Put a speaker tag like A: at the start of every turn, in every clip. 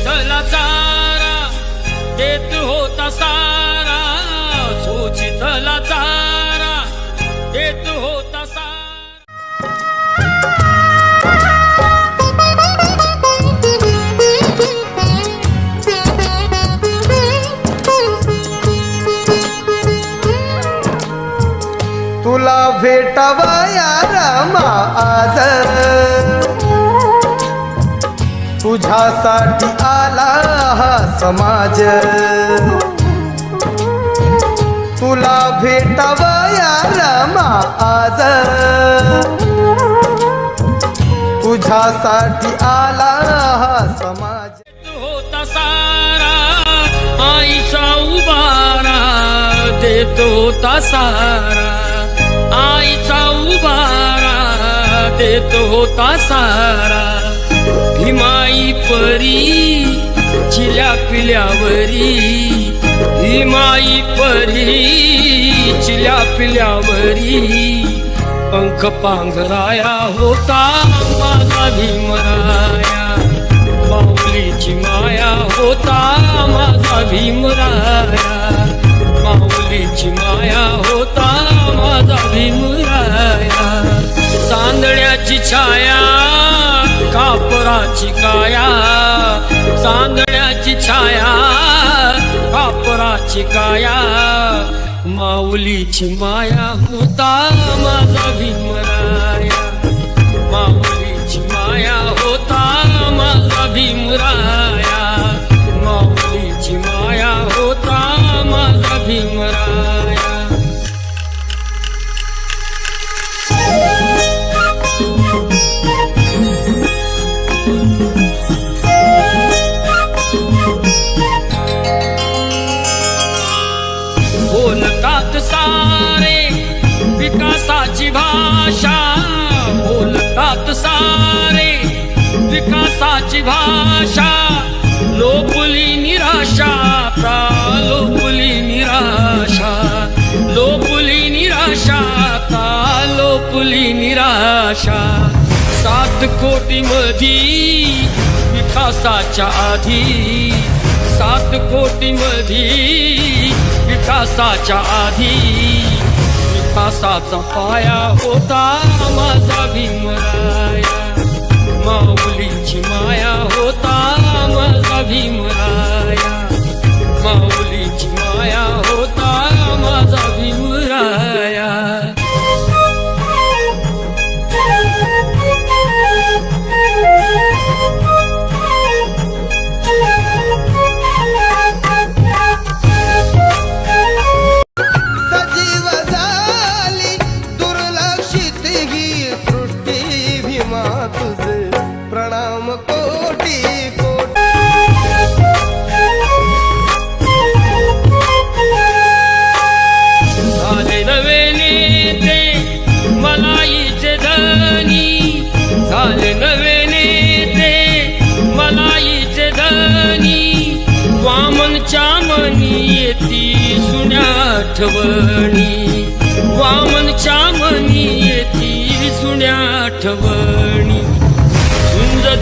A: चितला चारा देत होता सारा.
B: सोचितला चारा देत होता सारा तुला भेटावया रमा आज तुझ्यासाठी आला हा समाज. तुला भेटावा या आज. तुझ्यासाठी आला हा समाज.
A: होता सारा आईचा उबारा. देतो होता सारा आईचा उबारा. देतो होता सारा. हिमाई परी चिल्या पिल्यावरी. हिमाई परी चिल्या पिल्यावरी. पंख पांघराया होता माझा भीमराया. माऊलीची माया होता माझा भीमराया. माऊलीची माया होता माझा भीमराया. चांदण्याची छाया कापराची काया चांदण्याची छाया कापराची काया माऊलीची माया होता माझा भीमरा भाषा बोलतात सारे विकासाची भाषा लोपुली निराशा आता लोपुली निराशा लोपुली निराशा आता लोपुली निराशा. सात कोटी मधी विकासाच्या आधी सात कोटी मधी विकासाच्या आधी विकासाचा पाया होता माझा भीमराया
B: तुझे प्रणाम कोटी कोटी.
A: झाले नवे नेते मलाईचे धनी. झाले नवे नेते मलाईचे धनी. वामनच्या मनी येती सुन्या आठवणी. वामनच्या मनी येती सुन्या आठवणी.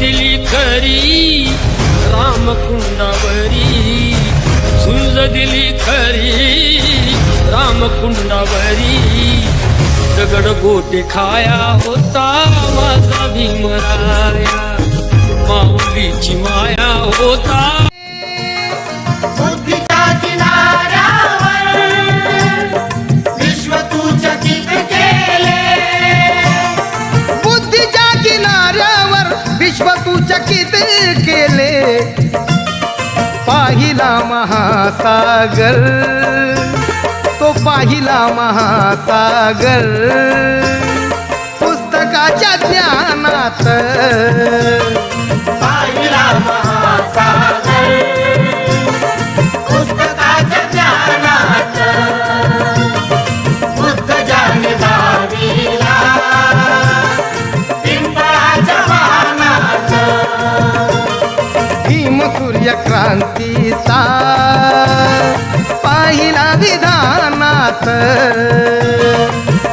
A: दिली खरी. रामकुंडावरी झुंज दिली खरी. रामकुंडावरी दगड गोटे खाया होता. माझा भीमराया माऊलीची माया होता.
B: पाहिला महासागर. तो पाहिला महासागर. पुस्तकाच्या ज्ञानात
C: पाहिला महासागर. पुस्तकाच्या ज्ञानात बुद्ध दावीला. पिंपळाच्या वाहनात
B: भीम सूर्य पाहिला विधानात.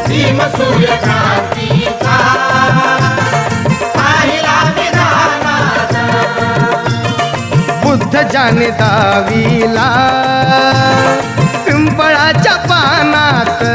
C: भीम सूर्यक्रांतीचा पाहिला विधानात.
B: बुद्ध जाने दावीला पिंपळाच्या पानात.